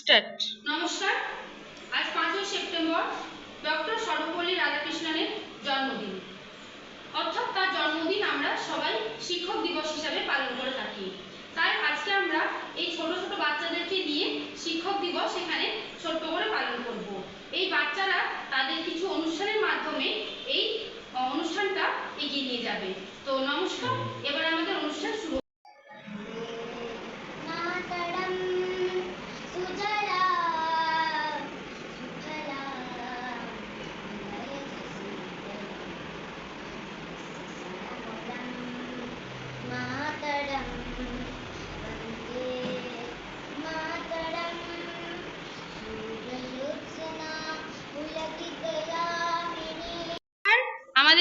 Start নমস্কার, আজ পাঁচই সেপ্টেম্বর, ডক্টর সর্বপল্লী রাধাকৃষ্ণনের জন্মদিন। অর্থাৎ তার জন্মদিন আমরা সবাই শিক্ষক দিবস হিসাবে পালন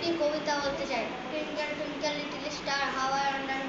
একটি কবিতা বলতে চাই twinkle twinkle little star how I wonder